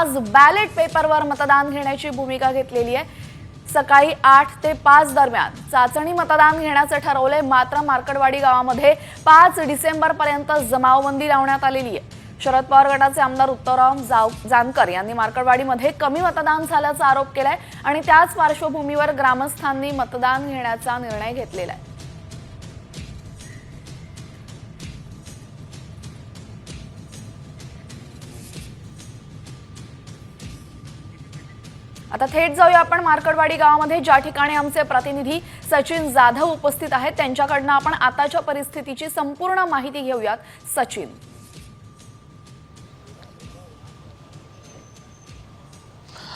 आज बॅलेट पेपरवर मतदान घेण्याची भूमिका घेतलेली आहे. सकाळी आठ ते पाच दरम्यान चाचणी मतदान घेण्याचं ठरवलंय. मात्र मार्कडवाडी गावामध्ये पाच डिसेंबर पर्यंत जमावबंदी लावण्यात आलेली आहे. शरद पवार गटाचे आमदार उत्तमराव जाव- जानकर यांनी मार्कडवाडीमध्ये कमी मतदान झाल्याचा आरोप केलाय आणि त्याच पार्श्वभूमीवर ग्रामस्थांनी मतदान घेण्याचा निर्णय घेतलेला आहे. आता थेट जाऊया आपण मार्कडवाडी गावामध्ये. ज्या ठिकाणी आमचे प्रतिनिधी सचिन जाधव उपस्थित आहेत त्यांच्याकडनं आपण आताच्या परिस्थितीची संपूर्ण माहिती घेऊयात. सचिन.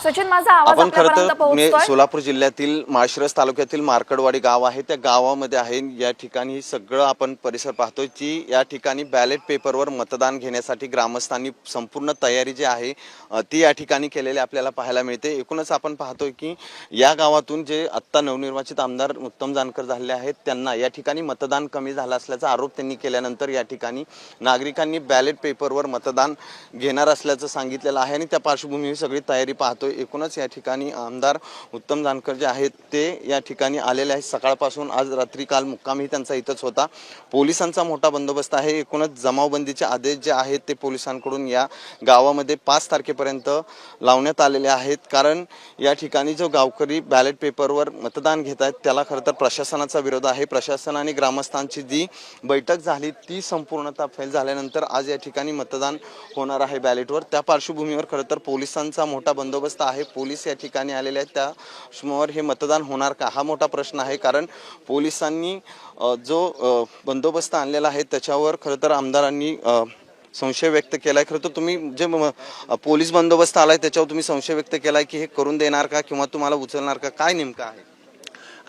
सचिन माझा आवाज आपण खरं आपल्यापर्यंत तर पोहोचतोय? सोलापूर जिल्ह्यातील माळशिरस तालुक्यातील मार्कडवाडी गाव आहे. त्या गावामध्ये आहे. या ठिकाणी सगळं आपण परिसर पाहतोय की या ठिकाणी बॅलेट पेपरवर मतदान घेण्यासाठी ग्रामस्थांनी संपूर्ण तयारी जी आहे ती या ठिकाणी केलेली आपल्याला पाहायला मिळते. एकूणच आपण पाहतोय की या गावातून जे आत्ता नवनिर्वाचित आमदार उत्तम जानकर झालेले आहेत त्यांना या ठिकाणी मतदान कमी झालं असल्याचा आरोप त्यांनी केल्यानंतर या ठिकाणी नागरिकांनी बॅलेट पेपरवर मतदान घेणार असल्याचं सांगितलेलं आहे आणि त्या पार्श्वभूमीवर सगळी तयारी पाहतोय. एकूणच या ठिकाणी आमदार उत्तम जानकर जे आहेत ते या ठिकाणी आलेले आहेत. सकाळपासून आज रात्री काल मुक्कामही त्यांचा इथंच होता. पोलिसांचा मोठा बंदोबस्त आहे. एकूणच जमावबंदीचे आदेश जे आहेत ते पोलिसांकडून या गावामध्ये पाच तारखेपर्यंत लावण्यात आलेले आहेत. कारण या ठिकाणी जो गावकरी बॅलेट पेपरवर मतदान घेत आहेत त्याला खरं तर प्रशासनाचा विरोध आहे. प्रशासन आणि ग्रामस्थांची जी बैठक झाली ती संपूर्णता फेल झाल्यानंतर आज या ठिकाणी मतदान होणार आहे बॅलेटवर त्या पार्श्वभूमीवर खरं तर पोलिसांचा मोठा बंदोबस्त आहे. पोलीस या ठिकाणी आलेले आहेत. त्या समोर हे मतदान होणार का? हा मोठा प्रश्न आहे. कारण पोलिसांनी जो बंदोबस्त आणलेला आहे त्याच्यावर खरं तर आमदारांनी संशय व्यक्त केलाय. खरं तर तुम्ही जे पोलीस बंदोबस्त आलाय त्याच्यावर तुम्ही संशय व्यक्त केलाय की हे करून देणार का किंवा तुम्हाला उचलणार का? काय नेमकं आहे?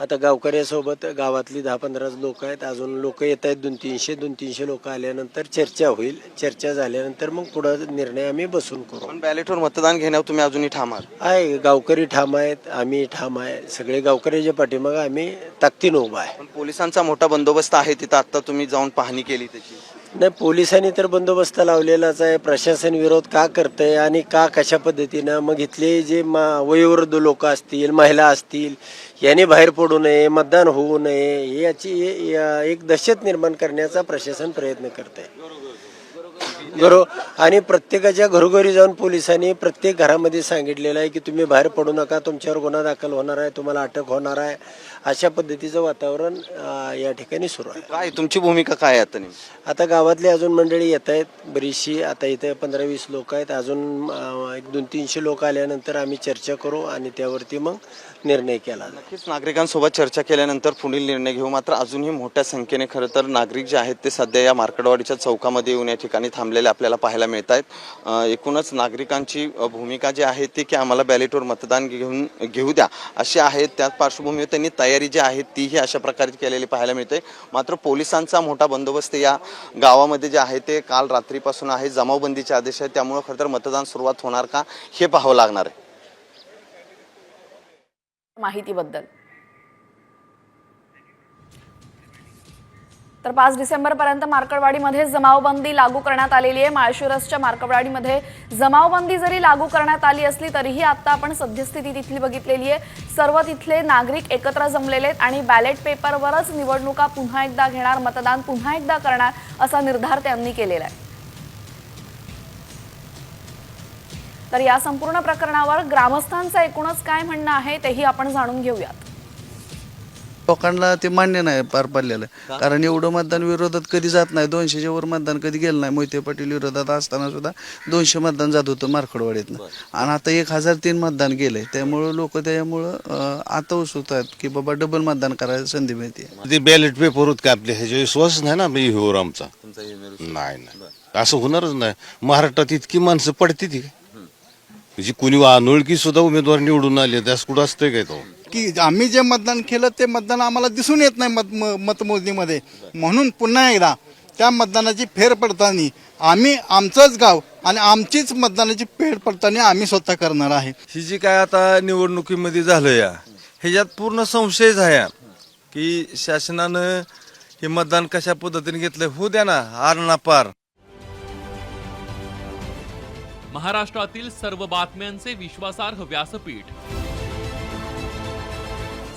आता गावकऱ्यासोबत गावातली दहा पंधरा लोक आहेत. अजून लोक येत आहेत. दोन तीनशे दोन तीनशे लोक आल्यानंतर चर्चा होईल. चर्चा झाल्यानंतर मग पुढं निर्णय आम्ही बसून करू. पण बॅलेटवर मतदान घेण्यावर तुम्ही अजूनही ठाम आहात? आहे. गावकरी ठाम आहेत. आम्ही ठाम आहे. सगळे गावकऱ्याच्या पाठीमागं आम्ही ताकदीनं उभा आहे. पण पोलिसांचा मोठा बंदोबस्त आहे तिथं. आता तुम्ही जाऊन पाहणी केली त्याची. नाही पोलिसांनी तर बंदोबस्त लावलेलाच आहे. प्रशासन विरोध का करतंय आणि का कशा पद्धतीनं? मग इथले जे मा वयोवृद्ध लोक असतील महिला असतील याने बाहेर पडू नये मतदान होऊ नये याची एक दहशत निर्माण करण्याचा प्रशासन प्रयत्न करत आहे घरो आणि प्रत्येकाच्या घरोघरी जाऊन पोलिसांनी प्रत्येक घरामध्ये सांगितलेलं आहे की तुम्ही बाहेर पडू नका तुमच्यावर गुन्हा दाखल होणार आहे तुम्हाला अटक होणार आहे. अशा पद्धतीचं वातावरण या ठिकाणी सुरू आहे. काय तुमची भूमिका काय आता? आता गावातली अजून मंडळी येत आहेत बरीचशी. आता इथे पंधरा वीस लोक आहेत. अजून एक दोन तीनशे लोक आल्यानंतर आम्ही चर्चा करू आणि त्यावरती मग निर्णय केला. नक्कीच नागरिकांसोबत चर्चा केल्यानंतर पुढील निर्णय घेऊ. मात्र अजूनही मोठ्या संख्येने खरं तर नागरिक जे आहेत ते सध्या या मार्कडवाडीच्या चौकामध्ये येऊन या ठिकाणी थांबलेले आपल्याला पाहायला मिळत आहेत एकूणच नागरिकांची भूमिका जी आहे ती की आम्हाला बॅलेटवर मतदान घेऊन घेऊ द्या. अशी आहे त्या पार्श्वभूमीवर त्यांनी तयारी जी आहे तीही अशा प्रकारे केलेली पाहायला मिळते. मात्र पोलिसांचा मोठा बंदोबस्त या गावामध्ये जे आहे ते काल रात्रीपासून आहे. जमावबंदीचे आदेश आहेत. त्यामुळे खरं तर मतदान सुरुवात होणार का हे पाहावं लागणार आहे. माहितीबद्दल. तर पाच डिसेंबरपर्यंत मार्कडवाडीमध्ये जमावबंदी लागू करण्यात आलेली आहे. माळशिरसच्या मार्कडवाडीमध्ये जमावबंदी जरी लागू करण्यात आली असली तरीही आता आपण सद्यस्थिती तिथली बघितलेली आहे. सर्व तिथले नागरिक एकत्र जमलेले आहेत आणि बॅलेट पेपरवरच निवडणुका पुन्हा एकदा घेणार मतदान पुन्हा एकदा करणार असा निर्धार त्यांनी केलेला आहे. तर या संपूर्ण प्रकरणावर ग्रामस्थांचं एकूणच काय म्हणणं आहे तेही आपण जाणून घेऊयात. लोकांना ते मान्य नाही पार पडलेलं. कारण एवढं मतदान विरोधात कधी जात नाही. दोनशेच्या वर मतदान कधी गेलं नाही. मोहिते पाटील विरोधात असताना सुद्धा दोनशे मतदान जात होतं मार्कडवाडीतनं. आणि आता एक हजार तीन मतदान गेलंय. त्यामुळं लोक त्यामुळं अं, आता उत्सुक आहेत की बाबा डबल मतदान करायला संधी मिळते. ते बॅलेट पेपर होत का आपले? ह्याच्या विश्वास नाही ना मी होर आमचा नाही नाही. असं होणारच नाही. महाराष्ट्रात इतकी माणसं पडते ती. म्हणजे कुणी अनोळखी सुद्धा उमेदवार निवडून आले त्यास कुठं असतंय काय तो? की आम्ही जे मतदान केलं ते मतदान आम्हाला दिसून येत नाही मत म- मतमोजणीमध्ये. म्हणून पुन्हा एकदा त्या मतदानाची फेरपडताळणी आम्ही आमचंच गाव आणि आमचीच मतदानाची फेरपडताळणी आम्ही स्वतः करणार आहे. ही जी काय आता निवडणुकीमध्ये झालं या ह्याच्यात पूर्ण संशयच आहे या. की शासनानं हे मतदान कशा पद्धतीने घेतलं होऊ द्या ना आर ना पार. महाराष्ट्रातील सर्व बातम्यांचे विश्वासार्ह व्यासपीठ.